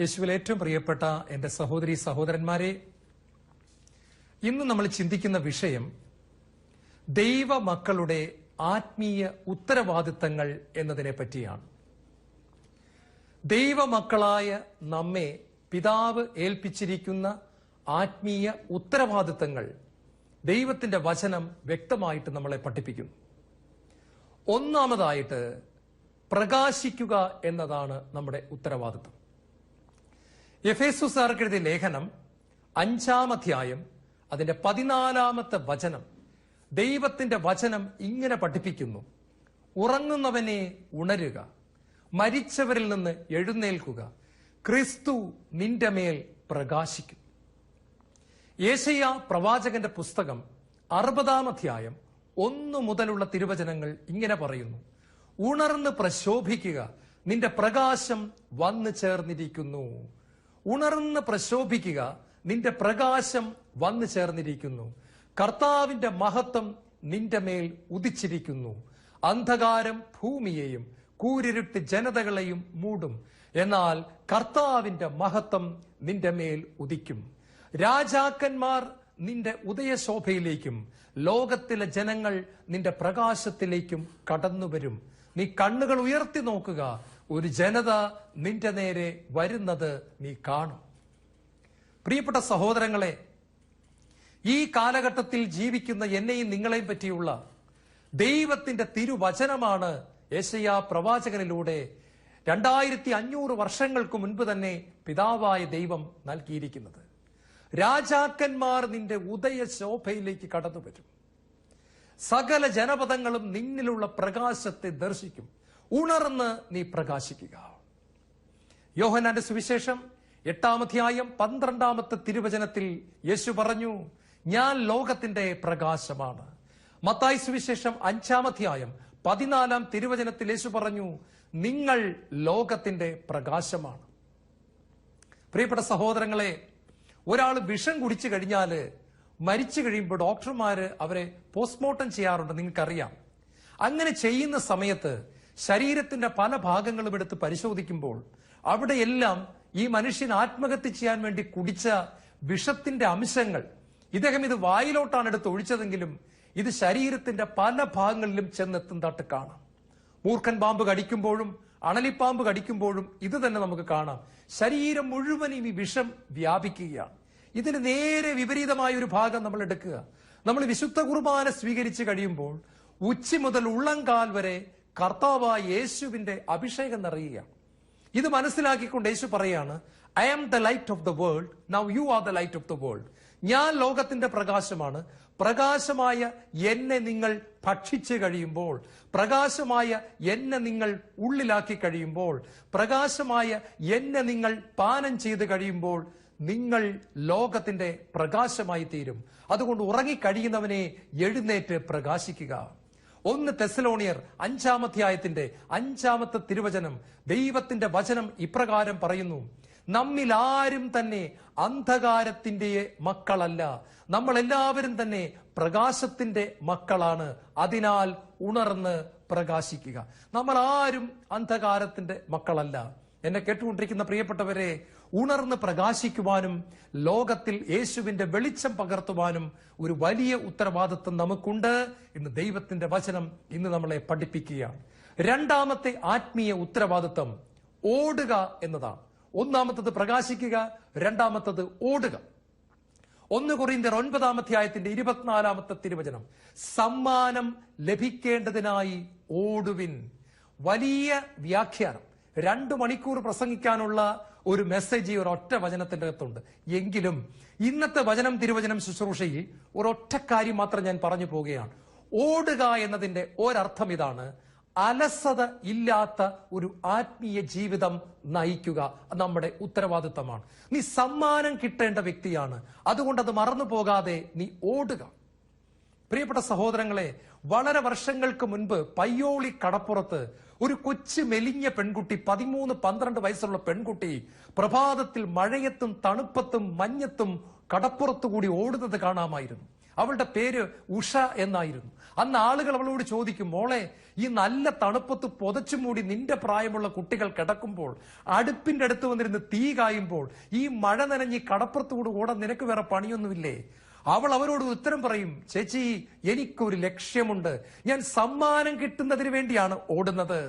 യേശുവിൽ ഏറ്റവും പ്രിയപ്പെട്ട എന്റെ സഹോദരി സഹോദരന്മാരെ ഇന്ന് നമ്മൾ ചിന്തിക്കുന്ന വിഷയം ദൈവ മക്കളുടെ ആത്മീയ ഉത്തരവാദിത്തങ്ങൾ എന്നതിനെ പറ്റിയാണ്. ദൈവമക്കളായ നമ്മെ പിതാവ് ഏൽപ്പിച്ചിരിക്കുന്ന ആത്മീയ ഉത്തരവാദിത്തങ്ങൾ ദൈവത്തിന്റെ വചനം വ്യക്തമായിട്ട് നമ്മളെ പഠിപ്പിക്കുന്നു. ഒന്നാമതായിട്ട് പ്രകാശിക്കുക എന്നതാണ് നമ്മുടെ ഉത്തരവാദിത്വം. എഫേസുസാർക്ക് എഴുതിയ ലേഖനം അഞ്ചാം അധ്യായം അതിന്റെ പതിനാലാമത്തെ വചനം. ദൈവത്തിന്റെ വചനം ഇങ്ങനെ പഠിപ്പിക്കുന്നു. ഉറങ്ങുന്നവനെ ഉണരുക മരിച്ചവരിൽ നിന്ന് എഴുന്നേൽക്കുക ക്രിസ്തു നിന്റെ മേൽ പ്രകാശിക്കും. യേശയ്യ പ്രവാചകന്റെ പുസ്തകം അറുപതാം അധ്യായം ഒന്നു മുതലുള്ള തിരുവചനങ്ങൾ ഇങ്ങനെ പറയുന്നു. ഉണർന്ന് പ്രശോഭിക്കുക നിന്റെ പ്രകാശം വന്നു ചേർന്നിരിക്കുന്നു. ഉണർന്ന് പ്രശോഭിക്കുക. നിന്റെ പ്രകാശം വന്നു ചേർന്നിരിക്കുന്നു. കർത്താവിന്റെ മഹത്വം നിന്റെ മേൽ ഉദിച്ചിരിക്കുന്നു. അന്ധകാരം ഭൂമിയെയും കൂരിരുട്ട് ജനതകളെയും മൂടും. എന്നാൽ കർത്താവിന്റെ മഹത്വം നിന്റെ മേൽ ഉദിക്കും. രാജാക്കന്മാർ നിന്റെ ഉദയശോഭയിലേക്കും ലോകത്തിലെ ജനങ്ങൾ നിന്റെ പ്രകാശത്തിലേക്കും കടന്നുവരും. നീ കണ്ണുകൾ ഉയർത്തി നോക്കുക. ഒരു ജനത നിന്റെ നേരെ വരുന്നത് നീ കാണും. പ്രിയപ്പെട്ട സഹോദരങ്ങളെ ഈ കാലഘട്ടത്തിൽ ജീവിക്കുന്ന എന്നെയും നിങ്ങളെയും പറ്റിയുള്ള ദൈവത്തിന്റെ തിരുവചനമാണ് യേശയ്യ പ്രവാചകനിലൂടെ രണ്ടായിരത്തി അഞ്ഞൂറ് വർഷങ്ങൾക്ക് മുൻപ് തന്നെ പിതാവായ ദൈവം നൽകിയിരിക്കുന്നത്. രാജാക്കന്മാർ നിന്റെ ഉദയ ശോഭയിലേക്ക് കടന്നു വരും സകല ജനപദങ്ങളും നിന്നിലുള്ള പ്രകാശത്തെ ദർശിക്കും. ഉണർന്ന് നീ പ്രകാശിക്കുക. യോഹനാന്റെ സുവിശേഷം എട്ടാമധ്യായം പന്ത്രണ്ടാമത്തെ തിരുവചനത്തിൽ യേശു പറഞ്ഞു ഞാൻ ലോകത്തിന്റെ പ്രകാശമാണ്. മത്തായി സുവിശേഷം അഞ്ചാമധ്യായം പതിനാലാം തിരുവചനത്തിൽ യേശു പറഞ്ഞു നിങ്ങൾ ലോകത്തിന്റെ പ്രകാശമാണ്. പ്രിയപ്പെട്ട സഹോദരങ്ങളെ ഒരാൾ വിഷം കുടിച്ചു കഴിഞ്ഞാൽ മരിച്ചു കഴിയുമ്പോൾ ഡോക്ടർമാര് അവരെ പോസ്റ്റ്മോർട്ടം ചെയ്യാറുണ്ട് നിങ്ങൾക്കറിയാം. അങ്ങനെ ചെയ്യുന്ന സമയത്ത് ശരീരത്തിന്റെ പല ഭാഗങ്ങളും എടുത്ത് പരിശോധിക്കുമ്പോൾ അവിടെയെല്ലാം ഈ മനുഷ്യൻ ആത്മഹത്യ ചെയ്യാൻ വേണ്ടി കുടിച്ച വിഷത്തിന്റെ അംശങ്ങൾ ഇദ്ദേഹം ഇത് വായിലോട്ടാണ് എടുത്ത് ഒഴിച്ചതെങ്കിലും ഇത് ശരീരത്തിന്റെ പല ഭാഗങ്ങളിലും ചെന്നെത്തുന്നതായിട്ട് കാണാം. മൂർഖൻ പാമ്പ് കടിക്കുമ്പോഴും അണലിപ്പാമ്പ് കടിക്കുമ്പോഴും ഇത് തന്നെ നമുക്ക് കാണാം. ശരീരം മുഴുവനും ഈ വിഷം വ്യാപിക്കുകയാണ്. ഇതിന് നേരെ വിപരീതമായ ഒരു ഭാഗം നമ്മൾ എടുക്കുക. നമ്മൾ വിശുദ്ധ കുർബാന സ്വീകരിച്ചു കഴിയുമ്പോൾ ഉച്ചി മുതൽ ഉള്ളംകാൽ വരെ കർത്താവായ യേശുവിന്റെ അഭിഷേകം നിറയുകയാണ് ഇത് മനസ്സിലാക്കിക്കൊണ്ട് യേശു പറയാണ് I am the light of the world now you are the light of the world ഞാൻ ലോകത്തിന്റെ പ്രകാശമാണ്. പ്രകാശമായ എന്നെ നിങ്ങൾ ഭക്ഷിച്ചു കഴിയുമ്പോൾ പ്രകാശമായ എന്നെ നിങ്ങൾ ഉള്ളിലാക്കി കഴിയുമ്പോൾ പ്രകാശമായ എന്നെ നിങ്ങൾ പാനം ചെയ്ത് കഴിയുമ്പോൾ നിങ്ങൾ ലോകത്തിന്റെ പ്രകാശമായി തീരും. അതുകൊണ്ട് ഉറങ്ങിക്കഴിയുന്നവനെ എഴുന്നേറ്റ് പ്രകാശിക്കുക. ഒന്ന് തെസലോണിയർ അഞ്ചാമധ്യായത്തിന്റെ അഞ്ചാമത്തെ തിരുവചനം ദൈവത്തിന്റെ വചനം ഇപ്രകാരം പറയുന്നു. നമ്മിൽ ആരും തന്നെ അന്ധകാരത്തിന്റെ മക്കളല്ല. നമ്മൾ എല്ലാവരും തന്നെ പ്രകാശത്തിന്റെ മക്കളാണ്. അതിനാൽ ഉണർന്ന് പ്രകാശിക്കുക. നമ്മൾ ആരും അന്ധകാരത്തിന്റെ മക്കളല്ല. എന്നെ കേട്ടുകൊണ്ടിരിക്കുന്ന പ്രിയപ്പെട്ടവരെ ഉണർന്ന് പ്രകാശിക്കുവാനും ലോകത്തിൽ യേശുവിന്റെ വെളിച്ചം പകർത്തുവാനും ഒരു വലിയ ഉത്തരവാദിത്വം നമുക്കുണ്ട് എന്ന് ദൈവത്തിന്റെ വചനം ഇന്ന് നമ്മളെ പഠിപ്പിക്കുകയാണ്. രണ്ടാമത്തെ ആത്മീയ ഉത്തരവാദിത്വം ഓടുക എന്നതാണ്. ഒന്നാമത്തത് പ്രകാശിക്കുക രണ്ടാമത്തത് ഓടുക. ഒന്ന് കുറിന്തർ ഒൻപതാമധ്യായത്തിന്റെ ഇരുപത്തിനാലാമത്തെ തിരുവചനം. സമ്മാനം ലഭിക്കേണ്ടതിനായി ഓടുവിൻ. വലിയ വ്യാഖ്യാനം. രണ്ടു മണിക്കൂർ പ്രസംഗിക്കാനുള്ള ഒരു മെസ്സേജ് ഈ ഒരൊറ്റ വചനത്തിന്റെ അകത്തുണ്ട്. എങ്കിലും ഇന്നത്തെ വചനം തിരുവചനം ശുശ്രൂഷയിൽ ഒരൊറ്റ കാര്യം മാത്രം ഞാൻ പറഞ്ഞു പോവുകയാണ്. ഓടുക എന്നതിന്റെ ഒരർത്ഥം ഇതാണ്. അലസത ഇല്ലാത്ത ഒരു ആത്മീയ ജീവിതം നയിക്കുക നമ്മുടെ ഉത്തരവാദിത്തമാണ്. നീ സമ്മാനം കിട്ടേണ്ട വ്യക്തിയാണ്. അതുകൊണ്ട് അത് മറന്നു പോകാതെ നീ ഓടുക. പ്രിയപ്പെട്ട സഹോദരങ്ങളെ വളരെ വർഷങ്ങൾക്ക് മുൻപ് പയ്യോളി കടപ്പുറത്ത് ഒരു കൊച്ചു മെലിഞ്ഞ പെൺകുട്ടി പതിമൂന്ന് പന്ത്രണ്ട് വയസ്സുള്ള പെൺകുട്ടി പ്രഭാതത്തിൽ മഴയത്തും തണുപ്പത്തും മഞ്ഞത്തും കടപ്പുറത്തു കൂടി ഓടുന്നത് കാണാമായിരുന്നു. അവളുടെ പേര് ഉഷ എന്നായിരുന്നു. അന്ന് ആളുകൾ അവളോട് ചോദിക്കും മോളെ ഈ നല്ല തണുപ്പത്ത് പുതച്ചു മൂടി നിന്റെ പ്രായമുള്ള കുട്ടികൾ കിടക്കുമ്പോൾ അടുപ്പിന്റെ അടുത്ത് വന്നിരുന്ന് തീ കായുമ്പോൾ ഈ മഴ നനഞ്ഞ് കടപ്പുറത്തുകൂടെ ഓടാൻ നിനക്ക് വേറെ പണിയൊന്നുമില്ലേ? അവൾ അവരോട് ഉത്തരം പറയും ചേച്ചി എനിക്കൊരു ലക്ഷ്യമുണ്ട്. ഞാൻ സമ്മാനം കിട്ടുന്നതിന് വേണ്ടിയാണ് ഓടുന്നത്.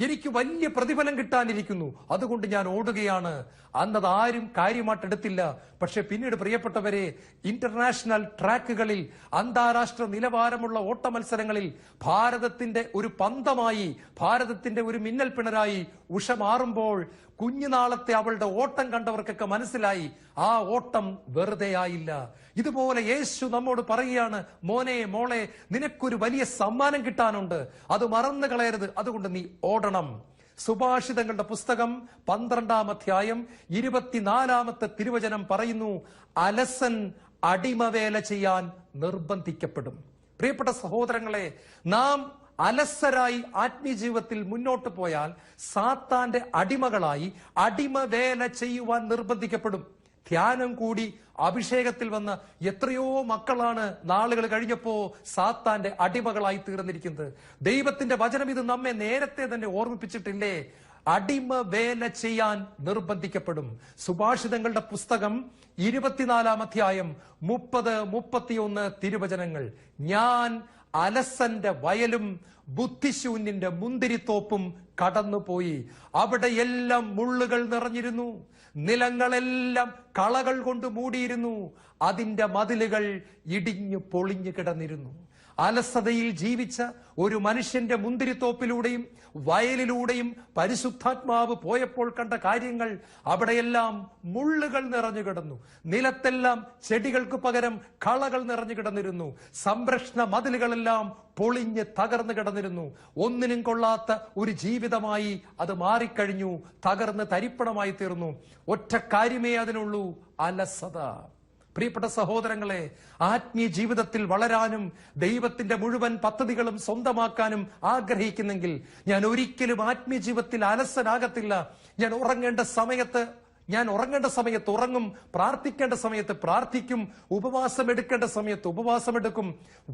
എനിക്ക് വലിയ പ്രതിഫലം കിട്ടാനിരിക്കുന്നു. അതുകൊണ്ട് ഞാൻ ഓടുകയാണ്. അന്നത് ആരും കാര്യമായിട്ട് എടുത്തില്ല. പക്ഷെ പിന്നീട് പ്രിയപ്പെട്ടവരെ ഇന്റർനാഷണൽ ട്രാക്കുകളിൽ അന്താരാഷ്ട്ര നിലവാരമുള്ള ഓട്ട മത്സരങ്ങളിൽ ഭാരതത്തിന്റെ ഒരു പന്തമായി ഭാരതത്തിന്റെ ഒരു മിന്നൽ പിണരായി ഉഷ മാറുമ്പോൾ കുഞ്ഞുനാളത്തെ അവളുടെ ഓട്ടം കണ്ടവർക്കൊക്കെ മനസ്സിലായി ആ ഓട്ടം വെറുതെ ആയില്ല. ഇതുപോലെ യേശു നമ്മോട് പറയുകയാണ് മോനെ മോളെ നിനക്കൊരു വലിയ സമ്മാനം കിട്ടാനുണ്ട്. അത് മറന്നു കളയരുത് അതുകൊണ്ട് നീ ഓടണം സുഭാഷിതങ്ങളുടെ പുസ്തകം പന്ത്രണ്ടാം അധ്യായം ഇരുപത്തിനാലാമത്തെ തിരുവചനം പറയുന്നു അലസൻ അടിമവേല ചെയ്യാൻ നിർബന്ധിക്കപ്പെടും. പ്രിയപ്പെട്ട സഹോദരങ്ങളെ നാം അലസരായി ആത്മീയ ജീവിതത്തിൽ മുന്നോട്ട് പോയാൽ സാത്താന്റെ അടിമകളായി അടിമവേല ചെയ്യുവാൻ നിർബന്ധിക്കപ്പെടും. ധ്യാനം കൂടി അഭിഷേകത്തിൽ വന്ന എത്രയോ മക്കളാണ് നാളുകൾ കഴിഞ്ഞപ്പോ സാത്താന്റെ അടിമകളായി തീർന്നിരിക്കുന്നത്. ദൈവത്തിന്റെ വചനം ഇത് നമ്മെ നേരത്തെ തന്നെ ഓർമ്മിപ്പിച്ചിട്ടില്ലേ? അടിമ വേല ചെയ്യാൻ നിർബന്ധിക്കപ്പെടും. സുഭാഷിതങ്ങളുടെ പുസ്തകം ഇരുപത്തിനാലാം അധ്യായം മുപ്പത് മുപ്പത്തിയൊന്ന് തിരുവചനങ്ങൾ. ഞാൻ അലസന്റെ വയലും ബുദ്ധിശൂന്യന്റെ മുന്തിരിത്തോപ്പും കടന്നുപോയി. അവിടെയെല്ലാം മുള്ളുകൾ നിറഞ്ഞിരുന്നു. നിലങ്ങളെല്ലാം കളകൾ കൊണ്ട് മൂടിയിരുന്നു. അതിന്റെ മതിലുകൾ ഇടിഞ്ഞു പൊളിഞ്ഞു കിടന്നിരുന്നു. അലസതയിൽ ജീവിച്ച ഒരു മനുഷ്യന്റെ മുന്തിരിത്തോപ്പിലൂടെയും വയലിലൂടെയും പരിശുദ്ധാത്മാവ് പോയപ്പോൾ കണ്ട കാര്യങ്ങൾ അവിടെയെല്ലാം മുള്ളുകൾ നിറഞ്ഞു കിടന്നു. നിലത്തെല്ലാം ചെടികൾക്ക് പകരം കളകൾ നിറഞ്ഞു കിടന്നിരുന്നു. സംരക്ഷണ മതിലുകളെല്ലാം പൊളിഞ്ഞ് തകർന്നു കിടന്നിരുന്നു. ഒന്നിനും കൊള്ളാത്ത ഒരു ജീവിതമായി അത് മാറിക്കഴിഞ്ഞു. തകർന്ന് തരിപ്പണമായി തീർന്നു. ഒറ്റ കാര്യമേ അതിനുള്ളൂ അലസത. പ്രിയപ്പെട്ട സഹോദരങ്ങളെ ആത്മീയ ജീവിതത്തിൽ വളരാനും ദൈവത്തിന്റെ മുഴുവൻ പദ്ധതികളും സ്വന്തമാക്കാനും ആഗ്രഹിക്കുന്നെങ്കിൽ ഞാൻ ഒരിക്കലും ആത്മീയ ജീവിതത്തിൽ അലസനാകത്തില്ല. ഞാൻ ഉറങ്ങേണ്ട സമയത്ത് ഞാൻ ഉറങ്ങേണ്ട സമയത്ത് ഉറങ്ങും പ്രാർത്ഥിക്കേണ്ട സമയത്ത് പ്രാർത്ഥിക്കും ഉപവാസം എടുക്കേണ്ട സമയത്ത് ഉപവാസം എടുക്കും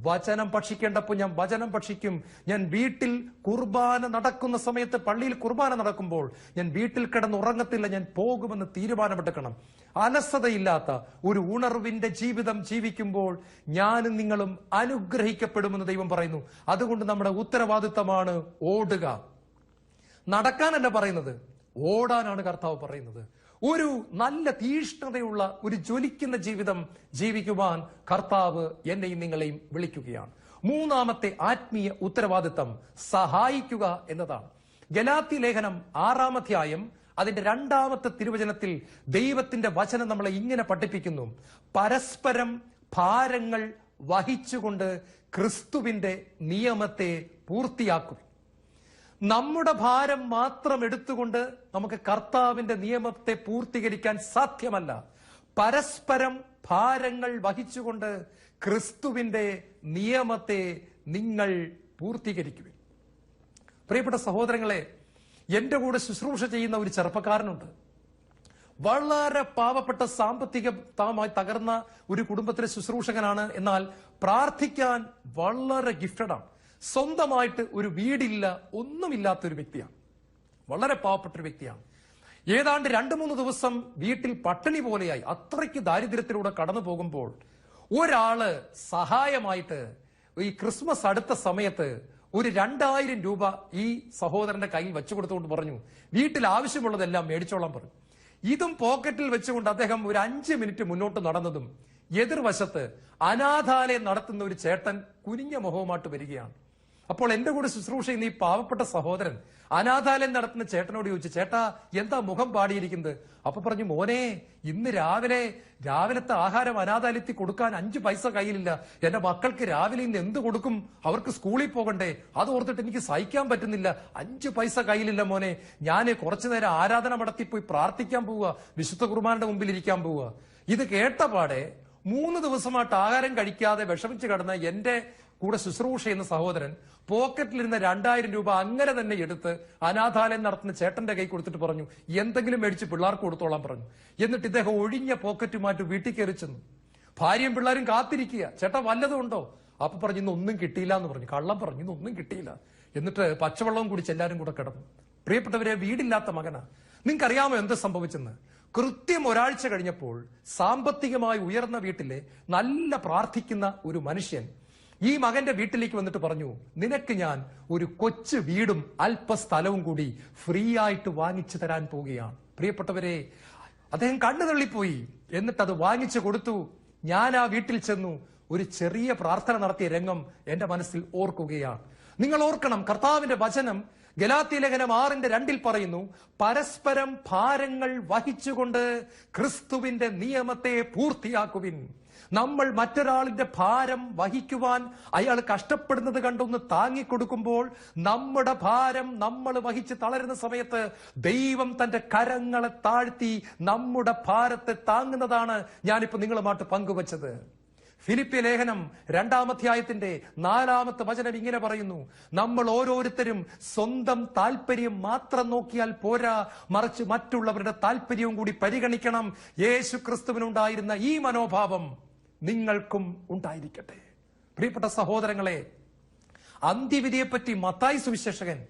വചനം ഭക്ഷിക്കേണ്ടപ്പോൾ ഞാൻ വചനം ഭക്ഷിക്കും. ഞാൻ വീട്ടിൽ കുർബാന നടക്കുന്ന സമയത്ത് പള്ളിയിൽ കുർബാന നടക്കുമ്പോൾ ഞാൻ വീട്ടിൽ കിടന്ന് ഉറങ്ങത്തില്ല ഞാൻ പോകുമെന്ന് തീരുമാനമെടുക്കണം. അലസതയില്ലാത്ത ഒരു ഉണർവിന്റെ ജീവിതം ജീവിക്കുമ്പോൾ ഞാനും നിങ്ങളും അനുഗ്രഹിക്കപ്പെടുമെന്ന് ദൈവം പറയുന്നു. അതുകൊണ്ട് നമ്മുടെ ഉത്തരവാദിത്തമാണ് ഓടുക. നടക്കാനല്ല പറയുന്നത് ഓടാനാണ് കർത്താവ് പറയുന്നത്. ഒരു നല്ല തീഷ്ണതയുള്ള ഒരു ജ്വലിക്കുന്ന ജീവിതം ജീവിക്കുവാൻ കർത്താവ് എന്നെയും നിങ്ങളെയും വിളിക്കുകയാണ്. മൂന്നാമത്തെ ആത്മീയ ഉത്തരവാദിത്തം സഹായിക്കുക എന്നതാണ്. ഗലാത്തി ലേഖനം ആറാമധ്യായം അതിന്റെ രണ്ടാമത്തെ തിരുവചനത്തിൽ ദൈവത്തിന്റെ വചനം നമ്മളെ ഇങ്ങനെ പഠിപ്പിക്കുന്നു. പരസ്പരം ഭാരങ്ങൾ വഹിച്ചുകൊണ്ട് ക്രിസ്തുവിന്റെ നിയമത്തെ പൂർത്തിയാക്കും. നമ്മുടെ ഭാരം മാത്രം എടുത്തുകൊണ്ട് നമുക്ക് കർത്താവിന്റെ നിയമത്തെ പൂർത്തീകരിക്കാൻ സാധ്യമല്ല. പരസ്പരം ഭാരങ്ങൾ വഹിച്ചുകൊണ്ട് ക്രിസ്തുവിന്റെ നിയമത്തെ നിങ്ങൾ പൂർത്തീകരിക്കുവിൻ. പ്രിയപ്പെട്ട സഹോദരങ്ങളെ എന്റെ കൂടെ ശുശ്രൂഷ ചെയ്യുന്ന ഒരു ചെറുപ്പക്കാരനുണ്ട്. വളരെ പാവപ്പെട്ട സാമ്പത്തിക താമായി തകർന്ന ഒരു കുടുംബത്തിലെ ശുശ്രൂഷകനാണ്. എന്നാൽ പ്രാർത്ഥിക്കാൻ വളരെ ഗിഫ്റ്റഡാണ് സ്വന്തമായിട്ട് ഒരു വീടില്ല ഒന്നുമില്ലാത്ത ഒരു വ്യക്തിയാണ്. വളരെ പാവപ്പെട്ട ഒരു വ്യക്തിയാണ്. ഏതാണ്ട് രണ്ടു മൂന്ന് ദിവസം വീട്ടിൽ പട്ടിണി പോലെയായി. അത്രയ്ക്ക് ദാരിദ്ര്യത്തിലൂടെ കടന്നു പോകുമ്പോൾ ഒരാൾ സഹായമായിട്ട് ഈ ക്രിസ്മസ് അടുത്ത സമയത്ത് ഒരു രണ്ടായിരം രൂപ ഈ സഹോദരന്റെ കയ്യിൽ വെച്ചു കൊടുത്തുകൊണ്ട് പറഞ്ഞു വീട്ടിൽ ആവശ്യമുള്ളതെല്ലാം മേടിച്ചോളാൻ പറഞ്ഞു ഇതും പോക്കറ്റിൽ വെച്ചുകൊണ്ട് അദ്ദേഹം ഒരു അഞ്ച് മിനിറ്റ് മുന്നോട്ട് നടന്നതും എതിർവശത്ത് അനാഥാലയം നടത്തുന്ന ഒരു ചേട്ടൻ കുനിഞ്ഞ മുഖവുമായിട്ട് വരികയാണ്. അപ്പോൾ എന്റെ കൂടെ ശുശ്രൂഷ ചെയ്യുന്ന ഈ പാവപ്പെട്ട സഹോദരൻ അനാഥാലയം നടത്തുന്ന ചേട്ടനോട് ചോദിച്ചു ചേട്ടാ എന്താ മുഖം പാടിയിരിക്കുന്നത്? അപ്പൊ പറഞ്ഞു മോനെ ഇന്ന് രാവിലെ രാവിലത്തെ ആഹാരം അനാഥാലയത്തിൽ കൊടുക്കാൻ അഞ്ചു പൈസ കയ്യിലില്ല. എന്റെ മക്കൾക്ക് രാവിലെ ഇന്ന് എന്ത് കൊടുക്കും? അവർക്ക് സ്കൂളിൽ പോകണ്ടേ. അത് ഓർത്തിട്ട് എനിക്ക് സഹിക്കാൻ പറ്റുന്നില്ല. അഞ്ചു പൈസ കയ്യിലില്ല മോനെ. ഞാൻ കുറച്ചു നേരം ആരാധന നടത്തി പോയി പ്രാർത്ഥിക്കാൻ പോവുക. വിശുദ്ധ കുർബാനയുടെ മുമ്പിൽ ഇരിക്കാൻ പോവുക. ഇത് കേട്ട പാടെ മൂന്ന് ദിവസമായിട്ട് ആഹാരം കഴിക്കാതെ വിഷമിച്ച് കിടന്ന എന്റെ കൂടെ ശുശ്രൂഷ ചെയ്യുന്ന സഹോദരൻ പോക്കറ്റിലിരുന്ന രണ്ടായിരം രൂപ അങ്ങനെ തന്നെ എടുത്ത് അനാഥാലയം നടത്തുന്ന ചേട്ടന്റെ കൈ കൊടുത്തിട്ട് പറഞ്ഞു എന്തെങ്കിലും മേടിച്ച് പിള്ളേർക്ക് കൊടുത്തോളാം പറഞ്ഞു. എന്നിട്ട് ഇദ്ദേഹം ഒഴിഞ്ഞ പോക്കറ്റുമായിട്ട് വീട്ടിൽ കയറി ചെന്നു. ഭാര്യയും പിള്ളേരും കാത്തിരിക്കുക. ചേട്ടൻ വല്ലതും ഉണ്ടോ? അപ്പൊ പറഞ്ഞു ഇന്ന് ഒന്നും കിട്ടിയില്ല എന്ന് പറഞ്ഞു. കള്ളം പറഞ്ഞു ഇന്ന് ഒന്നും കിട്ടിയില്ല. എന്നിട്ട് പച്ചവെള്ളവും കുടിച്ച് എല്ലാവരും കൂടെ കിടന്നു. പ്രിയപ്പെട്ടവരെ വീടില്ലാത്ത മകനാ. നിങ്ങൾക്കറിയാമോ എന്ത് സംഭവിച്ചെന്ന്? കൃത്യം ഒരാഴ്ച കഴിഞ്ഞപ്പോൾ സാമ്പത്തികമായി ഉയർന്ന വീട്ടിലെ നല്ല പ്രാർത്ഥിക്കുന്ന ഒരു മനുഷ്യൻ ഈ മകന്റെ വീട്ടിലേക്ക് വന്നിട്ട് പറഞ്ഞു നിനക്ക് ഞാൻ ഒരു കൊച്ചു വീടും അല്പ സ്ഥലവും കൂടി ഫ്രീ ആയിട്ട് വാങ്ങിച്ചു തരാൻ പോവുകയാണ്. പ്രിയപ്പെട്ടവരെ അദ്ദേഹം കണ്ണു തള്ളിപ്പോയി. എന്നിട്ട് അത് വാങ്ങിച്ചു കൊടുത്തു. ഞാൻ ആ വീട്ടിൽ ചെന്നു ഒരു ചെറിയ പ്രാർത്ഥന നടത്തിയ രംഗം എന്റെ മനസ്സിൽ ഓർക്കുകയാണ്. നിങ്ങൾ ഓർക്കണം കർത്താവിന്റെ വചനം ഗലാത്തി ലേഖനം ആറിന്റെ രണ്ടിൽ പറയുന്നു പരസ്പരം ഭാരങ്ങൾ വഹിച്ചുകൊണ്ട് ക്രിസ്തുവിന്റെ നിയമത്തെ പൂർത്തിയാക്കുവിൻ. നമ്മൾ മറ്റൊരാളിന്റെ ഭാരം വഹിക്കുവാൻ അയാൾ കഷ്ടപ്പെടുന്നത് കണ്ടൊന്ന് താങ്ങിക്കൊടുക്കുമ്പോൾ നമ്മുടെ ഭാരം നമ്മൾ വഹിച്ച് തളരുന്ന സമയത്ത് ദൈവം തന്റെ കരങ്ങളെ താഴ്ത്തി നമ്മുടെ ഭാരത്തെ താങ്ങുന്നതാണ് ഞാനിപ്പോ നിങ്ങളുമായിട്ട് പങ്കുവച്ചത്. ഫിലിപ്പ്യ ലേഖനം രണ്ടാമധ്യായത്തിന്റെ നാലാമത്തെ വചനം ഇങ്ങനെ പറയുന്നു. നമ്മൾ ഓരോരുത്തരും സ്വന്തം താല്പര്യം മാത്രം നോക്കിയാൽ പോരാ മറിച്ച് മറ്റുള്ളവരുടെ താല്പര്യവും കൂടി പരിഗണിക്കണം. യേശു ക്രിസ്തുവിനുണ്ടായിരുന്ന ഈ മനോഭാവം നിങ്ങൾക്കും ഉണ്ടായിരിക്കട്ടെ. പ്രിയപ്പെട്ട സഹോദരങ്ങളെ അന്ത്യവിധിയെപ്പറ്റി മത്തായി സുവിശേഷകൻ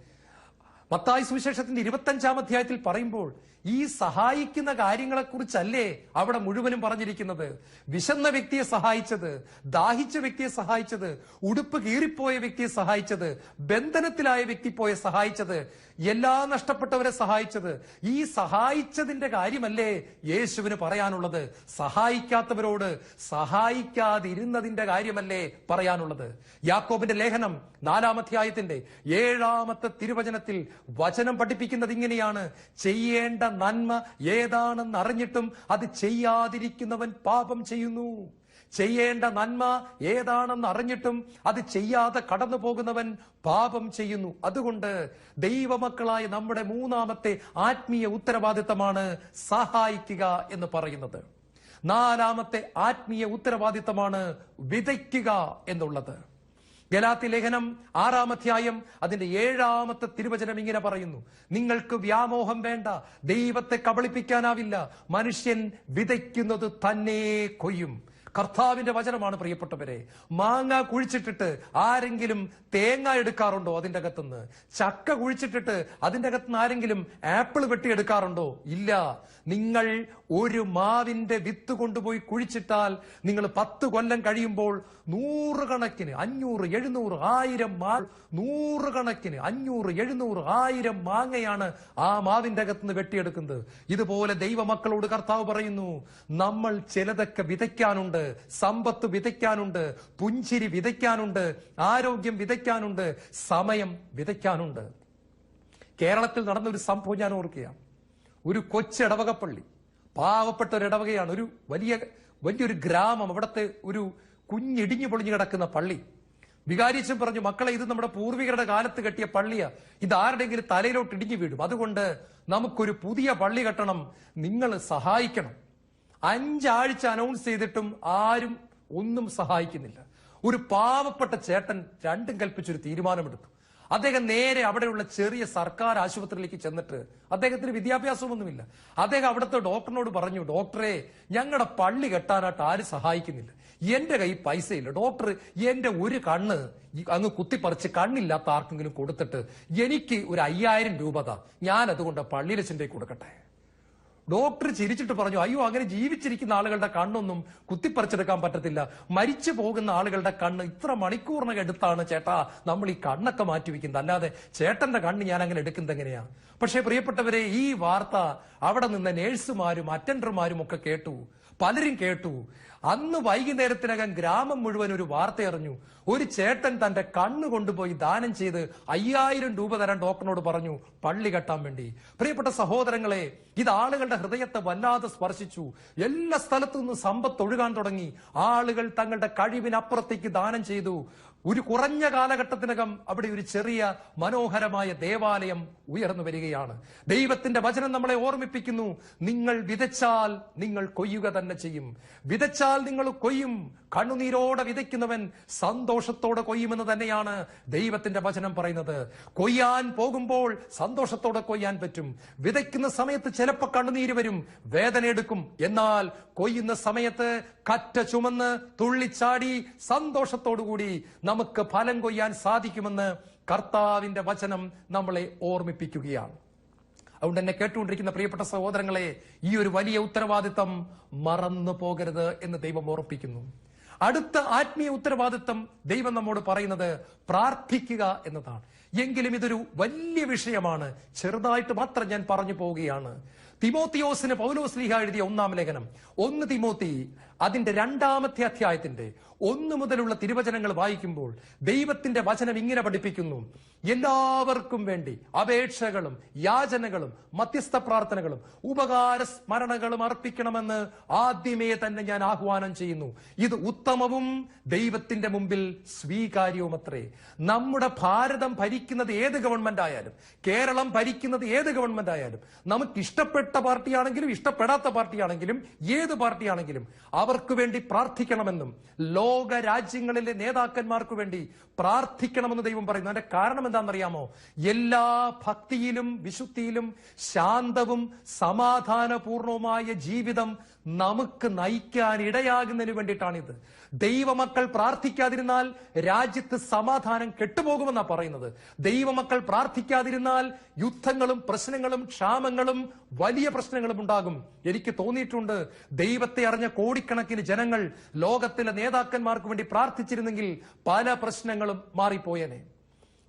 മത്തായി സുവിശേഷത്തിന്റെ ഇരുപത്തഞ്ചാം അധ്യായത്തിൽ പറയുമ്പോൾ ഈ സഹായിക്കുന്ന കാര്യങ്ങളെക്കുറിച്ചല്ലേ അവിടെ മുഴുവനും പറഞ്ഞിരിക്കുന്നത്? വിശന്ന വ്യക്തിയെ സഹായിച്ചത് ദാഹിച്ച വ്യക്തിയെ സഹായിച്ചത് ഉടുപ്പ് കീറിപ്പോയ വ്യക്തിയെ സഹായിച്ചത് ബന്ധനത്തിലായ വ്യക്തി പോയ സഹായിച്ചത് എല്ലാ നഷ്ടപ്പെട്ടവരെ സഹായിച്ചത്. ഈ സഹായിച്ചതിന്റെ കാര്യമല്ലേ യേശുവിന് പറയാനുള്ളത്? സഹായിക്കാത്തവരോട് സഹായിക്കാതിരുന്നതിന്റെ കാര്യമല്ലേ പറയാനുള്ളത്? യാക്കോബിന്റെ ലേഖനം നാലാമധ്യായത്തിന്റെ ഏഴാമത്തെ തിരുവചനത്തിൽ വചനം പഠിപ്പിക്കുന്നത് ഇങ്ങനെയാണ്. ചെയ്യേണ്ട നന്മ ഏതാണെന്ന് അറിഞ്ഞിട്ടും അത് ചെയ്യാതിരിക്കുന്നവൻ പാപം ചെയ്യുന്നു. ചെയ്യേണ്ട നന്മ ഏതാണെന്ന് അറിഞ്ഞിട്ടും അത് ചെയ്യാതെ കടന്നു പോകുന്നവൻ പാപം ചെയ്യുന്നു. അതുകൊണ്ട് ദൈവമക്കളായ നമ്മുടെ മൂന്നാമത്തെ ആത്മീയ ഉത്തരവാദിത്തമാണ് സഹായിക്കുക എന്ന് പറയുന്നത്. നാലാമത്തെ ആത്മീയ ഉത്തരവാദിത്തമാണ് വിതയ്ക്കുക എന്നുള്ളത്. ഗലാത്തി ലേഖനം ആറാം ആറാമധ്യായം അതിന്റെ ഏഴാമത്തെ തിരുവചനം ഇങ്ങനെ പറയുന്നു. നിങ്ങൾക്ക് വ്യാമോഹം വേണ്ട ദൈവത്തെ കബളിപ്പിക്കാനാവില്ല. മനുഷ്യൻ വിതയ്ക്കുന്നത് തന്നെ കൊയ്യും. കർത്താവിന്റെ വചനമാണ് പ്രിയപ്പെട്ടവരെ. മാങ്ങ കുഴിച്ചിട്ടിട്ട് ആരെങ്കിലും തേങ്ങ എടുക്കാറുണ്ടോ അതിന്റെ അകത്തുനിന്ന്? ചക്ക കുഴിച്ചിട്ടിട്ട് അതിന്റെ അകത്തുനിന്ന് ആരെങ്കിലും ആപ്പിൾ വെട്ടിയെടുക്കാറുണ്ടോ ഇല്ല. നിങ്ങൾ ഒരു മാവിന്റെ വിത്ത് കൊണ്ടുപോയി കുഴിച്ചിട്ടാൽ നിങ്ങൾ പത്ത് കൊല്ലം കഴിയുമ്പോൾ നൂറുകണക്കിന് അഞ്ഞൂറ് എഴുന്നൂറ് ആയിരം മാ നൂറുകണക്കിന് അഞ്ഞൂറ് എഴുന്നൂറ് ആയിരം മാങ്ങയാണ് ആ മാവിന്റെ അകത്തുനിന്ന് വെട്ടിയെടുക്കുന്നത്. ഇതുപോലെ ദൈവമക്കളോട് കർത്താവ് പറയുന്നു നമ്മൾ ചിലതൊക്കെ വിതയ്ക്കാനുണ്ട് സമ്പത്ത് വിതയ്ക്കാനുണ്ട് പുഞ്ചിരി വിതയ്ക്കാനുണ്ട് ആരോഗ്യം വിതയ്ക്കാനുണ്ട് സമയം വിതയ്ക്കാനുണ്ട് കേരളത്തിൽ നടന്ന ഒരു സംഭവം ഞാൻ ഓർക്കുകയാണ്. ഒരു കൊച്ചിടവകപ്പള്ളി പാവപ്പെട്ട ഒരു ഇടവകയാണ്. ഒരു വലിയ വലിയൊരു ഗ്രാമം അവിടുത്തെ ഒരു കുഞ്ഞിടിഞ്ഞു പൊളിഞ്ഞു കിടക്കുന്ന പള്ളി. വികാരിച്ചും പറഞ്ഞു മക്കളെ ഇത് നമ്മുടെ പൂർവികരുടെ കാലത്ത് കെട്ടിയ പള്ളിയാ. ഇത് ആരുടെങ്കിലും തലയിലോട്ട് ഇടിഞ്ഞു വീടും അതുകൊണ്ട് നമുക്കൊരു പുതിയ പള്ളി കെട്ടണം. നിങ്ങൾ സഹായിക്കണം. അഞ്ചാഴ്ച അനൗൺസ് ചെയ്തിട്ടും ആരും ഒന്നും സഹായിക്കുന്നില്ല. ഒരു പാവപ്പെട്ട ചേട്ടൻ രണ്ടും കൽപ്പിച്ചൊരു തീരുമാനമെടുത്തു. അദ്ദേഹം നേരെ അവിടെയുള്ള ചെറിയ സർക്കാർ ആശുപത്രിയിലേക്ക് ചെന്നിട്ട് അദ്ദേഹത്തിന് വിദ്യാഭ്യാസമൊന്നുമില്ല. അദ്ദേഹം അവിടുത്തെ ഡോക്ടറിനോട് പറഞ്ഞു ഡോക്ടറെ ഞങ്ങളുടെ പള്ളി കെട്ടാനായിട്ട് ആരും സഹായിക്കുന്നില്ല. എന്റെ കൈ പൈസയില്ല. ഡോക്ടർ എന്റെ ഒരു കണ്ണ് അങ്ങ് കുത്തിപ്പറിച്ച് കണ്ണില്ലാത്ത ആർക്കെങ്കിലും കൊടുത്തിട്ട് എനിക്ക് ഒരു അയ്യായിരം രൂപ താ. ഞാൻ അതുകൊണ്ട് പള്ളിയിലെ ചിന്തയിൽ കൊടുക്കട്ടെ. ഡോക്ടർ ചിരിച്ചിട്ട് പറഞ്ഞു അയ്യോ അങ്ങനെ ജീവിച്ചിരിക്കുന്ന ആളുകളുടെ കണ്ണൊന്നും കുത്തിപ്പറിച്ചെടുക്കാൻ പറ്റത്തില്ല. മരിച്ചു പോകുന്ന ആളുകളുടെ കണ്ണ് ഇത്ര മണിക്കൂറിനകം എടുത്താണ് ചേട്ടാ നമ്മൾ ഈ കണ്ണൊക്കെ മാറ്റി വെക്കുന്നത് അല്ലാതെ ചേട്ടന്റെ കണ്ണ് ഞാൻ അങ്ങനെ എടുക്കുന്നത് എങ്ങനെയാ? പക്ഷേ പ്രിയപ്പെട്ടവരെ ഈ വാർത്ത അവിടെ നിന്ന് നേഴ്സുമാരും അറ്റൻഡർമാരും ഒക്കെ കേട്ടു. പലരും കേട്ടു. അന്ന് വൈകുന്നേരത്തിനകം ഗ്രാമം മുഴുവൻ ഒരു വാർത്ത അറിഞ്ഞു ഒരു ചേട്ടൻ തന്റെ കണ്ണ് കൊണ്ടുപോയി ദാനം ചെയ്ത് അയ്യായിരം രൂപ തരാൻ ഡോക്ടറിനോട് പറഞ്ഞു പള്ളി കെട്ടാൻ വേണ്ടി. പ്രിയപ്പെട്ട സഹോദരങ്ങളെ ഇത് ആളുകളുടെ ഹൃദയത്തെ വല്ലാതെ സ്പർശിച്ചു. എല്ലാ സ്ഥലത്തു നിന്നും സമ്പത്ത് ഒഴുകാൻ തുടങ്ങി. ആളുകൾ തങ്ങളുടെ കഴിവിനപ്പുറത്തേക്ക് ദാനം ചെയ്തു. ഒരു കുറഞ്ഞ കാലഘട്ടത്തിനകം അവിടെ ഒരു ചെറിയ മനോഹരമായ ദേവാലയം ഉയർന്നു വരികയാണ്. ദൈവത്തിന്റെ വചനം നമ്മളെ ഓർമ്മിപ്പിക്കുന്നു. നിങ്ങൾ വിതച്ചാൽ നിങ്ങൾ കൊയ്യുക തന്നെ ചെയ്യും. വിതച്ചാൽ നിങ്ങൾ കൊയ്യും. കണ്ണുനീരോടെ വിതയ്ക്കുന്നവൻ സന്തോഷത്തോടെ കൊയ്യുമെന്ന് തന്നെയാണ് ദൈവത്തിന്റെ വചനം പറയുന്നത്. കൊയ്യാൻ പോകുമ്പോൾ സന്തോഷത്തോടെ കൊയ്യാൻ പറ്റും. വിതയ്ക്കുന്ന സമയത്ത് ചിലപ്പോൾ കണ്ണുനീര് വരും. വേദന എടുക്കും. എന്നാൽ കൊയ്യുന്ന സമയത്ത് കറ്റ ചുമന്ന് തുള്ളിച്ചാടി സന്തോഷത്തോടുകൂടി നമുക്ക് ഫലം കൊയ്യാൻ സാധിക്കുമെന്ന് കർത്താവിന്റെ വചനം നമ്മളെ ഓർമ്മിപ്പിക്കുകയാണ്. അതുകൊണ്ട് എന്നെ കേട്ടുകൊണ്ടിരിക്കുന്ന പ്രിയപ്പെട്ട സഹോദരങ്ങളെ ഈ ഒരു വലിയ ഉത്തരവാദിത്തം മറന്നു പോകരുത് എന്ന് ദൈവം ഓർപ്പിക്കുന്നു. അടുത്ത ആത്മീയ ഉത്തരവാദിത്തം ദൈവം നമ്മോട് പറയുന്നത് പ്രാർത്ഥിക്കുക എന്നതാണ്. എങ്കിലും ഇതൊരു വലിയ വിഷയമാണ്. ചെറുതായിട്ട് മാത്രം ഞാൻ പറഞ്ഞു പോവുകയാണ്. തിമോത്തിയോസിന് പൗലോസ് ലീഹ എഴുതിയ ഒന്നാം ലേഖനം. ഒന്ന് തിമോത്തി അതിന്റെ രണ്ടാമത്തെ അധ്യായത്തിന്റെ ഒന്നു മുതലുള്ള തിരുവചനങ്ങൾ വായിക്കുമ്പോൾ ദൈവത്തിന്റെ വചനം ഇങ്ങനെ പഠിപ്പിക്കുന്നു. എല്ലാവർക്കും വേണ്ടി അപേക്ഷകളും യാചനകളും മധ്യസ്ഥ പ്രാർത്ഥനകളും ഉപകാര സ്മരണകളും അർപ്പിക്കണമെന്ന് ആദ്യമേ തന്നെ ഞാൻ ആഹ്വാനം ചെയ്യുന്നു. ഇത് ഉത്തമവും ദൈവത്തിന്റെ മുമ്പിൽ സ്വീകാര്യവും അത്രേ നമ്മുടെ ഭാരതം ഭരിക്കുന്നത് ഏത് ഗവൺമെന്റ് ആയാലും കേരളം ഭരിക്കുന്നത് ഏത് ഗവൺമെന്റ് ആയാലും നമുക്ക് ഇഷ്ടപ്പെട്ട പാർട്ടിയാണെങ്കിലും ഇഷ്ടപ്പെടാത്ത പാർട്ടിയാണെങ്കിലും ഏത് പാർട്ടിയാണെങ്കിലും അവർക്ക് വേണ്ടി പ്രാർത്ഥിക്കണമെന്നും ലോക രാജ്യങ്ങളിലെ നേതാക്കന്മാർക്ക് വേണ്ടി പ്രാർത്ഥിക്കണമെന്ന് ദൈവം പറയുന്നു. അതിന്റെ കാരണം എന്താണെന്നറിയാമോ? എല്ലാ ഭക്തിയിലും വിശുദ്ധിയിലും ശാന്തവും സമാധാനപൂർണവുമായ ജീവിതം നമുക്ക് നയിക്കാൻ ഇടയാകുന്നതിന് വേണ്ടിയിട്ടാണിത്. ദൈവമക്കൾ പ്രാർത്ഥിക്കാതിരുന്നാൽ രാജ്യത്ത് സമാധാനം കെട്ടുപോകുമെന്നാ പറയുന്നത്. ദൈവമക്കൾ പ്രാർത്ഥിക്കാതിരുന്നാൽ യുദ്ധങ്ങളും പ്രശ്നങ്ങളും ക്ഷാമങ്ങളും വലിയ പ്രശ്നങ്ങളും ഉണ്ടാകും. എനിക്ക് തോന്നിയിട്ടുണ്ട് ദൈവത്തെ അറിഞ്ഞ കോടിക്കണക്കിന് ജനങ്ങൾ ലോകത്തിലെ നേതാക്കന്മാർക്ക് വേണ്ടി പ്രാർത്ഥിച്ചിരുന്നെങ്കിൽ പല പ്രശ്നങ്ങളും മാറിപ്പോയേനെ.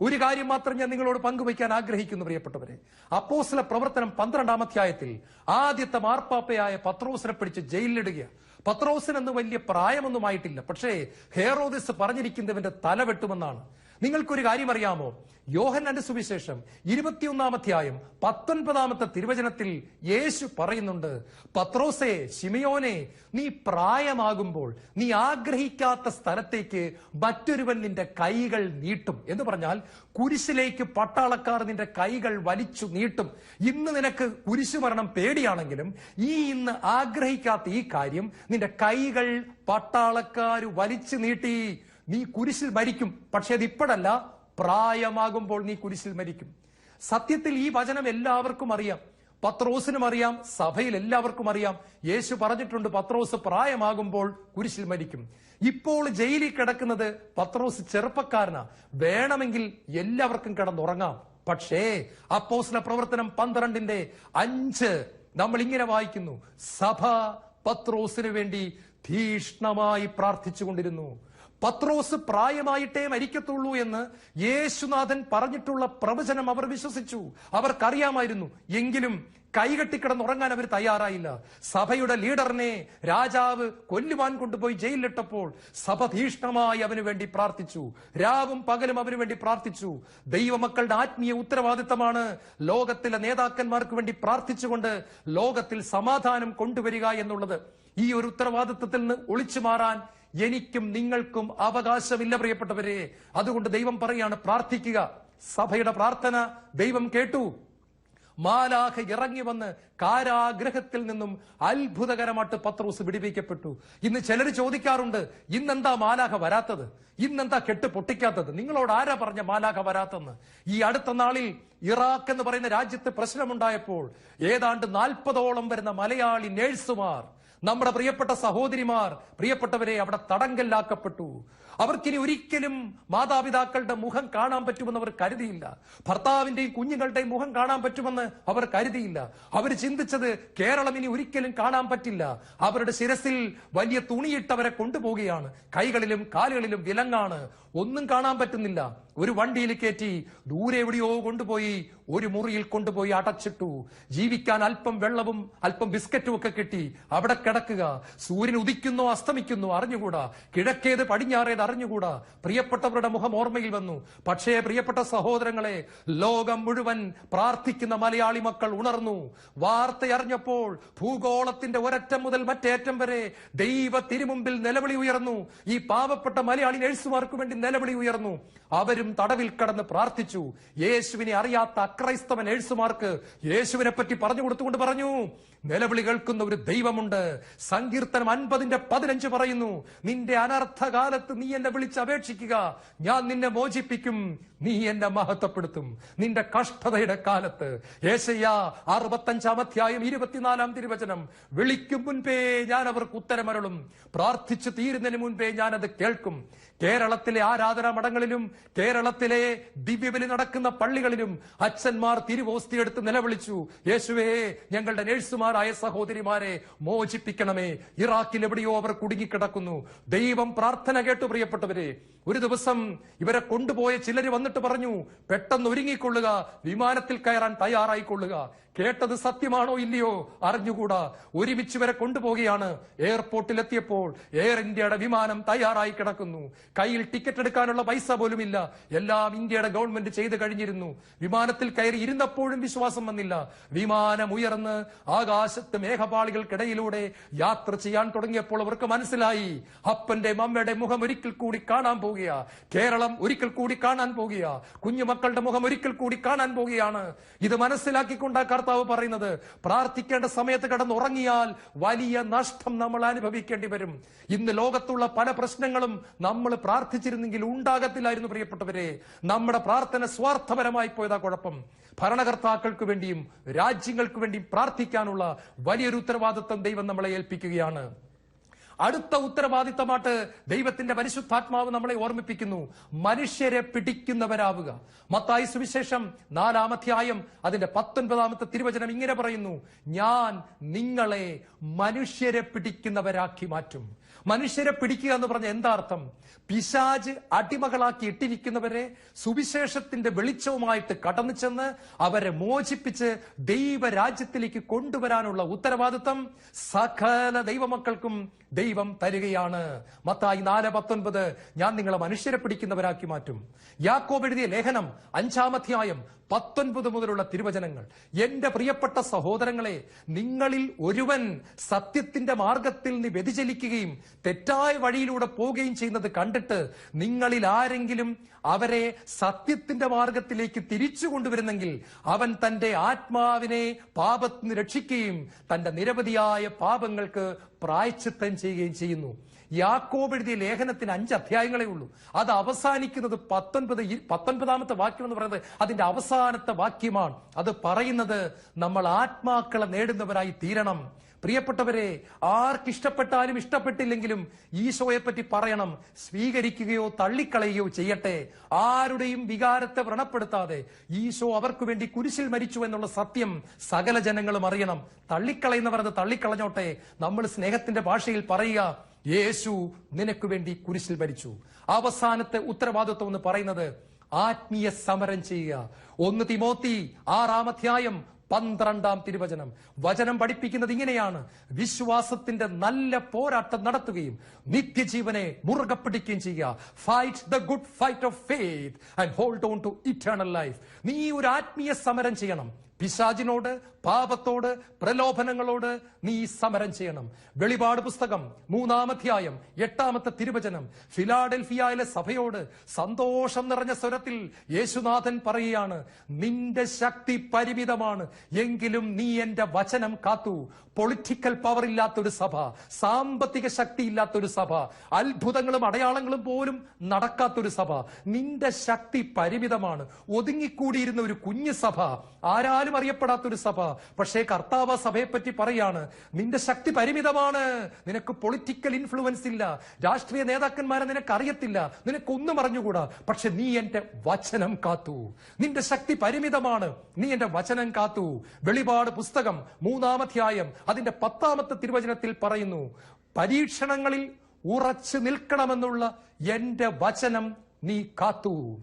ഒരു കാര്യം മാത്രം ഞാൻ നിങ്ങളോട് പങ്കുവയ്ക്കാൻ ആഗ്രഹിക്കുന്നു പ്രിയപ്പെട്ടവരെ. അപ്പോസിലെ പ്രവർത്തനം പന്ത്രണ്ടാം അധ്യായത്തിൽ ആദ്യത്തെ മാർപ്പാപ്പയായ പത്രോസിനെ പിടിച്ച് ജയിലിലിടുക പത്രോസിനെന്ന് വലിയ പ്രായമൊന്നുമായിട്ടില്ല പക്ഷേ ഹേറോദിസ് പറഞ്ഞിരിക്കുന്നവന്റെ തല വെട്ടുമെന്നാണ്. നിങ്ങൾക്കൊരു കാര്യം അറിയാമോ യോഹന്നാന്റെ സുവിശേഷം ഇരുപത്തിയൊന്നാം അധ്യായം പത്തൊൻപതാമത്തെ തിരുവചനത്തിൽ യേശു പറയുന്നുണ്ട് പത്രോസേ ശിമയോനെ നീ പ്രായമാകുമ്പോൾ നീ ആഗ്രഹിക്കാത്ത സ്ഥലത്തേക്ക് മറ്റൊരുവൻ നിന്റെ കൈകൾ നീട്ടും. എന്ന് പറഞ്ഞാൽ കുരിശിലേക്ക് പട്ടാളക്കാർ നിന്റെ കൈകൾ വലിച്ചു നീട്ടും. ഇന്ന് നിനക്ക് കുരിശു മരണം പേടിയാണെങ്കിലും ഈ ഇന്ന് ആഗ്രഹിക്കാത്ത ഈ കാര്യം നിന്റെ കൈകൾ പട്ടാളക്കാർ വലിച്ചു നീട്ടി. നീ കുരിശിൽ മരിക്കും. പക്ഷെ അത് ഇപ്പോഴല്ല പ്രായമാകുമ്പോൾ നീ കുരിശിൽ മരിക്കും. സത്യത്തിൽ ഈ വചനം എല്ലാവർക്കും അറിയാം. പത്രോസിനും അറിയാം സഭയിൽ എല്ലാവർക്കും അറിയാം. യേശു പറഞ്ഞിട്ടുണ്ട് പത്രോസ് പ്രായമാകുമ്പോൾ കുരിശിൽ മരിക്കും. ഇപ്പോൾ ജയിലിൽ കിടക്കുന്നത് പത്രോസ് ചെറുപ്പക്കാരനാ. വേണമെങ്കിൽ എല്ലാവർക്കും കിടന്നുറങ്ങാം. പക്ഷേ അപ്പോസ്ല പ്രവർത്തനം പന്ത്രണ്ടിന്റെ അഞ്ച് നമ്മൾ ഇങ്ങനെ വായിക്കുന്നു. സഭ പത്രോസിന് വേണ്ടി തീഷ്ണമായി പ്രാർത്ഥിച്ചുകൊണ്ടിരുന്നു. പത്രോസ് പ്രായമായിട്ടേ മരിക്കത്തുള്ളൂ എന്ന് യേശുനാഥൻ പറഞ്ഞിട്ടുള്ള പ്രവചനം അവർ വിശ്വസിച്ചു. അവർക്കറിയാമായിരുന്നു എങ്കിലും കൈകെട്ടിക്കിടന്നുറങ്ങാൻ അവർ തയ്യാറായില്ല. സഭയുടെ ലീഡറിനെ രാജാവ് കൊല്ലുവാൻ കൊണ്ടുപോയി ജയിലിലിട്ടപ്പോൾ സഭ തീഷ്ണമായി അവന് വേണ്ടി പ്രാർത്ഥിച്ചു. രാവും പകലും അവന് വേണ്ടി പ്രാർത്ഥിച്ചു. ദൈവമക്കളുടെ ആത്മീയ ഉത്തരവാദിത്തമാണ് ലോകത്തിലെ നേതാക്കന്മാർക്ക് വേണ്ടി പ്രാർത്ഥിച്ചുകൊണ്ട് ലോകത്തിൽ സമാധാനം കൊണ്ടുവരിക എന്നുള്ളത്. ഈ ഒരു ഉത്തരവാദിത്തത്തിൽ നിന്ന് ഒളിച്ചു മാറാൻ എനിക്കും നിങ്ങൾക്കും അവകാശമില്ല പ്രിയപ്പെട്ടവരെ. അതുകൊണ്ട് ദൈവം പറയാണ് പ്രാർത്ഥിക്കുക. സഭയുടെ പ്രാർത്ഥന ദൈവം കേട്ടു. മാലാഖ ഇറങ്ങി വന്ന് കാരാഗ്രഹത്തിൽ നിന്നും അത്ഭുതകരമായിട്ട് പത്രോസ് വിടിവിക്കപ്പെട്ടു. ഇന്ന് ചിലർ ചോദിക്കാറുണ്ട് ഇന്നെന്താ മാലാഖ വരാത്തത്? ഇന്നെന്താ കെട്ട് പൊട്ടിക്കാത്തത്? നിങ്ങളോട് ആരാ പറഞ്ഞ മാലാഖ വരാത്തെന്ന് ഈ അടുത്ത നാളിൽ ഇറാഖ് എന്ന് പറയുന്ന രാജ്യത്ത് പ്രശ്നമുണ്ടായപ്പോൾ ഏതാണ്ട് നാൽപ്പതോളം വരുന്ന മലയാളി നേഴ്സുമാർ നമ്മുടെ പ്രിയപ്പെട്ട സഹോദരിമാർ പ്രിയപ്പെട്ടവരെ അവിടെ തടങ്കല്ലാക്കപ്പെട്ടു. അവർക്കിനി ഒരിക്കലും മാതാപിതാക്കളുടെ മുഖം കാണാൻ പറ്റുമെന്ന് അവർ കരുതിയില്ല. ഭർത്താവിന്റെയും കുഞ്ഞുങ്ങളുടെയും മുഖം കാണാൻ പറ്റുമെന്ന് അവർ കരുതിയില്ല. അവർ ചിന്തിച്ചത് കേരളം ഇനി ഒരിക്കലും കാണാൻ പറ്റില്ല. അവരുടെ ശിരസിൽ വലിയ തുണിയിട്ടവരെ കൊണ്ടുപോവുകയാണ്. കൈകളിലും കാലുകളിലും വിലങ്ങാണ്. ഒന്നും കാണാൻ പറ്റുന്നില്ല. ഒരു വണ്ടിയിൽ കയറ്റി ദൂരെ എവിടെയോ കൊണ്ടുപോയി ഒരു മുറിയിൽ കൊണ്ടുപോയി അടച്ചിട്ടു. ജീവിക്കാൻ അല്പം വെള്ളവും അല്പം ബിസ്ക്കറ്റും ഒക്കെ കിട്ടി. അവിടെ കിടക്കുക. സൂര്യൻ ഉദിക്കുന്നോ അസ്തമിക്കുന്നു അറിഞ്ഞുകൂടാ. കിഴക്കേത് പടിഞ്ഞാറേത് അറിഞ്ഞുകൂടാ. പ്രിയപ്പെട്ടവരുടെ മുഖം ഓർമ്മയിൽ വന്നു. പക്ഷേ പ്രിയപ്പെട്ട സഹോദരങ്ങളെ ലോകം മുഴുവൻ പ്രാർത്ഥിക്കുന്ന മലയാളി മക്കൾ ഉണർന്നു. വാർത്ത അറിഞ്ഞപ്പോൾ ഭൂഗോളത്തിന്റെ ഒരറ്റം മുതൽ മറ്റേറ്റം വരെ ദൈവ തിരുമുമ്പിൽ നിലവിളി ഉയർന്നു. ഈ പാവപ്പെട്ട മലയാളി നഴ്സുമാർക്ക് വേണ്ടി നിലവിളി ഉയർന്നു. അവരും തടവിൽ കടന്ന് പ്രാർത്ഥിച്ചു. യേശുവിനെ അറിയാത്ത അക്രൈസ്തവ നേഴ്സുമാർക്ക് യേശുവിനെ പറ്റി പറഞ്ഞു കൊടുത്തുകൊണ്ട് പറഞ്ഞു നിലവിളി കേൾക്കുന്ന ഒരു ദൈവമുണ്ട്. സങ്കീർത്തനം അൻപതിന്റെ പതിനഞ്ച് പറയുന്നു നിന്റെ അനർത്ഥകാലത്ത് നീ എന്നെ വിളിച്ച് അപേക്ഷിക്കുക. ഞാൻ നിന്നെ മോചിപ്പിക്കും. നീ എന്നെ മഹത്വപ്പെടുത്തും. നിന്റെ കഷ്ടതയുടെ കാലത്ത്. ഏശയ്യ അറുപത്തഞ്ചാം അധ്യായം ഇരുപത്തിനാലാം തിരുവചനം. വിളിക്കും മുൻപേ ഞാൻ അവർക്ക് ഉത്തരമരളും. പ്രാർത്ഥിച്ചു തീരുന്നതിന് മുൻപേ ഞാനത് കേൾക്കും. കേരളത്തിലെ ആരാധനാ മഠങ്ങളിലും കേരളത്തിലെ ദിവ്യബലി നടക്കുന്ന പള്ളികളിലും അച്ഛന്മാർ തിരുവോസ്തിയെടുത്ത് നിലവിളിച്ചു. യേശുവേ ഞങ്ങളുടെ നേഴ്സുമാരായ സഹോദരിമാരെ മോചിപ്പിക്കണമേ. ഇറാഖിൽ എവിടെയോ അവർ കുടുങ്ങിക്കിടക്കുന്നു. ദൈവം പ്രാർത്ഥന കേട്ടു പ്രിയപ്പെട്ടവരെ. ഒരു ദിവസം ഇവരെ കൊണ്ടുപോയ ചിലര് വന്നിട്ട് പറഞ്ഞു പെട്ടെന്ന് ഒരുങ്ങിക്കൊള്ളുക. വിമാനത്തിൽ കയറാൻ തയ്യാറായിക്കൊള്ളുക. കേട്ടത് സത്യമാണോ ഇല്ലയോ അറിഞ്ഞുകൂടാ. ഒരുമിച്ച് വരെ കൊണ്ടുപോവുകയാണ്. എയർപോർട്ടിൽ എത്തിയപ്പോൾ എയർ ഇന്ത്യയുടെ വിമാനം തയ്യാറായി കിടക്കുന്നു. കയ്യിൽ ടിക്കറ്റ് എടുക്കാനുള്ള പൈസ പോലും ഇല്ല എല്ലാം ഇന്ത്യയുടെ ഗവൺമെന്റ് ചെയ്തു കഴിഞ്ഞിരുന്നു. വിമാനത്തിൽ കയറി ഇരുന്നപ്പോഴും വിശ്വാസം വന്നില്ല. വിമാനം ഉയർന്ന് ആകാശത്ത് മേഘപാളികൾക്കിടയിലൂടെ യാത്ര ചെയ്യാൻ തുടങ്ങിയപ്പോൾ അവർക്ക് മനസ്സിലായി. അപ്പന്റെ മമ്മയുടെ മുഖം ഒരിക്കൽ കൂടി കാണാൻ പോകുക കേരളം ഒരിക്കൽ കൂടി കാണാൻ പോകുക കുഞ്ഞുമക്കളുടെ മുഖം ഒരിക്കൽ കൂടി കാണാൻ പോകുകയാണ് ഇത് മനസ്സിലാക്കിക്കൊണ്ട് കർത്താവ് പറയുന്നത് പ്രാർത്ഥിക്കേണ്ട സമയത്ത് കിടന്ന് ഉറങ്ങിയാൽ വലിയ നഷ്ടം നമ്മൾ അനുഭവിക്കേണ്ടി വരും. ഇന്ന് ലോകത്തുള്ള പല പ്രശ്നങ്ങളും നമ്മൾ പ്രാർത്ഥിച്ചിരുന്നെങ്കിൽ ഉണ്ടാകത്തില്ലായിരുന്നു പ്രിയപ്പെട്ടവരെ. നമ്മുടെ പ്രാർത്ഥന സ്വാർത്ഥപരമായി പോയതാ കുഴപ്പം. ഭരണകർത്താക്കൾക്ക് വേണ്ടിയും രാജ്യങ്ങൾക്ക് വേണ്ടിയും പ്രാർത്ഥിക്കാനുള്ള വലിയൊരു ഉത്തരവാദിത്വം ദൈവം നമ്മളെ ഏൽപ്പിക്കുകയാണ്. അടുത്ത ഉത്തരവാദിത്തമായിട്ട് ദൈവത്തിന്റെ പരിശുദ്ധാത്മാവ് നമ്മളെ ഓർമ്മിപ്പിക്കുന്നു. മനുഷ്യരെ പിടിക്കുന്നവരാവുക. മത്തായി സുവിശേഷം നാലാമധ്യായം അതിന്റെ പത്തൊൻപതാമത്തെ തിരുവചനം ഇങ്ങനെ പറയുന്നു. ഞാൻ നിങ്ങളെ മനുഷ്യരെ പിടിക്കുന്നവരാക്കി മാറ്റും. മനുഷ്യരെ പിടിക്കുക എന്ന് പറഞ്ഞ എന്താ അർത്ഥം പിശാജ് അടിമകളാക്കി ഇട്ടിരിക്കുന്നവരെ സുവിശേഷത്തിന്റെ വെളിച്ചവുമായിട്ട് കടന്നു ചെന്ന് അവരെ മോചിപ്പിച്ച് ദൈവരാജ്യത്തിലേക്ക് കൊണ്ടുവരാനുള്ള ഉത്തരവാദിത്തം സകല ദൈവമക്കൾക്കും ദൈവം തരികയാണ്. മത്തായി നാല് പത്തൊൻപത് ഞാൻ നിങ്ങളെ മനുഷ്യരെ പിടിക്കുന്നവരാക്കി മാറ്റും. യാക്കോബ് എഴുതിയ ലേഖനം അഞ്ചാമധ്യായം പത്തൊൻപത് മുതലുള്ള തിരുവചനങ്ങൾ. എന്റെ പ്രിയപ്പെട്ട സഹോദരങ്ങളെ നിങ്ങളിൽ ഒരുവൻ സത്യത്തിന്റെ മാർഗത്തിൽ നിന്ന് വ്യതിചലിക്കുകയും തെറ്റായ വഴിയിലൂടെ പോവുകയും ചെയ്യുന്നത് കണ്ടിട്ട് നിങ്ങളിൽ ആരെങ്കിലും അവരെ സത്യത്തിന്റെ മാർഗത്തിലേക്ക് തിരിച്ചു കൊണ്ടുവരുന്നെങ്കിൽ അവൻ തന്റെ ആത്മാവിനെ പാപത്തിന് രക്ഷിക്കുകയും തന്റെ നിരവധിയായ പാപങ്ങൾക്ക് പ്രായച്ചിത്തം ചെയ്യുകയും ചെയ്യുന്നു. യാക്കോബ് എഴുതിയ ലേഖനത്തിന് അഞ്ച് അധ്യായങ്ങളേ ഉള്ളൂ. അത് അവസാനിക്കുന്നത് പത്തൊൻപത് പത്തൊൻപതാമത്തെ വാക്യം എന്ന് പറയുന്നത് അതിന്റെ അവസാനത്തെ വാക്യമാണ്. അത് പറയുന്നത് നമ്മൾ ആത്മാക്കളെ നേടുന്നവരായി തീരണം. പ്രിയപ്പെട്ടവരെ ആർക്കിഷ്ടപ്പെട്ടാലും ഇഷ്ടപ്പെട്ടില്ലെങ്കിലും ഈശോയെ പറ്റി പറയണം സ്വീകരിക്കുകയോ തള്ളിക്കളയുകയോ ചെയ്യട്ടെ. ആരുടെയും വികാരത്തെ വ്രണപ്പെടുത്താതെ ഈശോ അവർക്ക് വേണ്ടി കുരിശിൽ മരിച്ചു എന്നുള്ള സത്യം സകല ജനങ്ങളും അറിയണം. തള്ളിക്കളയുന്നവർ അത് തള്ളിക്കളഞ്ഞോട്ടെ. നമ്മൾ സ്നേഹത്തിന്റെ ഭാഷയിൽ പറയുക യേശു നിനക്ക് വേണ്ടി കുരിശിൽ മരിച്ചു. അവസാനത്തെ ഉത്തരവാദിത്വം എന്ന് പറയുന്നത് ആത്മീയ സമരം ചെയ്യുക. ഒന്ന് തിമോത്തി ആറാമധ്യായം പന്ത്രണ്ടാം തിരുവചനം. വചനം പഠിപ്പിക്കുന്നത് ഇങ്ങനെയാണ്. വിശ്വാസത്തിന്റെ നല്ല പോരാട്ടം നടത്തുകയും നിത്യജീവനെ മുറുകെ പിടിക്കുകയും ചെയ്യുക. Fight the good fight of faith and hold on to eternal life നീ ഒരു ആത്മീയ സമരം ചെയ്യണം. പിശാചിനോട് പാപത്തോട് പ്രലോഭനങ്ങളോട് നീ സമരം ചെയ്യണം. വെളിപാട് പുസ്തകം മൂന്നാമധ്യായം എട്ടാമത്തെ തിരുവചനം. ഫിലാഡൽഫിയയിലെ സഭയോട് സന്തോഷം നിറഞ്ഞ സ്വരത്തിൽ യേശുനാഥൻ പറയുകയാണ് നിന്റെ ശക്തി പരിമിതമാണ് എങ്കിലും നീ എന്റെ വചനം കാത്തു. പൊളിറ്റിക്കൽ പവർ ഇല്ലാത്തൊരു സഭ സാമ്പത്തിക ശക്തി ഇല്ലാത്തൊരു സഭ അത്ഭുതങ്ങളും അടയാളങ്ങളും പോലും നടക്കാത്തൊരു സഭ. നിന്റെ ശക്തി പരിമിതമാണ്. ഒതുങ്ങിക്കൂടിയിരുന്ന ഒരു കുഞ്ഞു സഭ ആരാലും അറിയപ്പെടാത്തൊരു സഭ പക്ഷേ കർത്താവ് സഭയെ പറ്റി പറയാണ് നിന്റെ ശക്തി പരിമിതമാണ്. നിനക്ക് പൊളിറ്റിക്കൽ ഇൻഫ്ലുവൻസ് ഇല്ല. രാഷ്ട്രീയ നേതാക്കന്മാരെ നിനക്ക് അറിയത്തില്ല നിനക്കൊന്നും അറിഞ്ഞുകൂടാ. പക്ഷെ നീ എന്റെ വചനം കാത്തു. നിന്റെ ശക്തി പരിമിതമാണ്. നീ എന്റെ വചനം കാത്തു. വെളിപാട് പുസ്തകം മൂന്നാമധ്യായം അതിന്റെ പത്താമത്തെ തിരുവചനത്തിൽ പറയുന്നു പരീക്ഷണങ്ങളിൽ ഉറച്ചു നിൽക്കണമെന്നുള്ള എന്റെ വചനം നീ കാത്തു.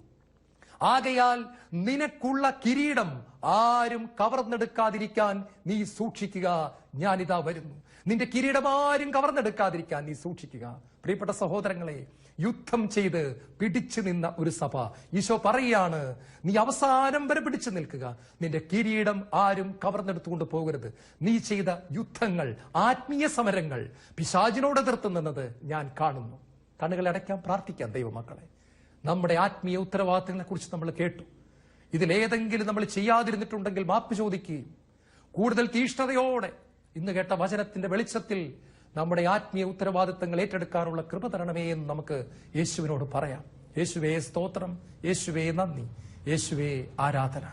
ആകയാൽ നിനക്കുള്ള കിരീടം ആരും കവർന്നെടുക്കാതിരിക്കാൻ നീ സൂക്ഷിക്കുക. ഞാനിതാ വരുന്നു. നിന്റെ കിരീടം ആരും കവർന്നെടുക്കാതിരിക്കാൻ നീ സൂക്ഷിക്കുക. പ്രിയപ്പെട്ട സഹോദരങ്ങളെ യുദ്ധം ചെയ്ത് പിടിച്ചു നിന്ന ഒരു സഭ. ഈശോ പറയുകയാണ് നീ അവസാനം വരെ പിടിച്ചു നിൽക്കുക. നിന്റെ കിരീടം ആരും കവർന്നെടുത്തുകൊണ്ട് പോകരുത്. നീ ചെയ്ത യുദ്ധങ്ങൾ ആത്മീയ സമരങ്ങൾ പിശാചിനോട് എതിർത്ത് നിന്നത് ഞാൻ കാണുന്നു. കണ്ണുകൾ അടയ്ക്കാൻ പ്രാർത്ഥിക്കാം ദൈവമക്കളെ. നമ്മുടെ ആത്മീയ ഉത്തരവാദിത്തങ്ങളെ കുറിച്ച് നമ്മൾ കേട്ടു. ഇതിലേതെങ്കിലും നമ്മൾ ചെയ്യാതിരുന്നിട്ടുണ്ടെങ്കിൽ മാപ്പ് ചോദിക്കുകയും കൂടുതൽ തീഷ്ണതയോടെ ഇന്ന് കേട്ട വചനത്തിന്റെ വെളിച്ചത്തിൽ നമ്മുടെ ആത്മീയ ഉത്തരവാദിത്തങ്ങൾ ഏറ്റെടുക്കാനുള്ള കൃപ തരണമേ എന്ന് നമുക്ക് യേശുവിനോട് പറയാം. യേശുവേ സ്തോത്രം യേശുവേ നന്ദി യേശുവേ ആരാധന.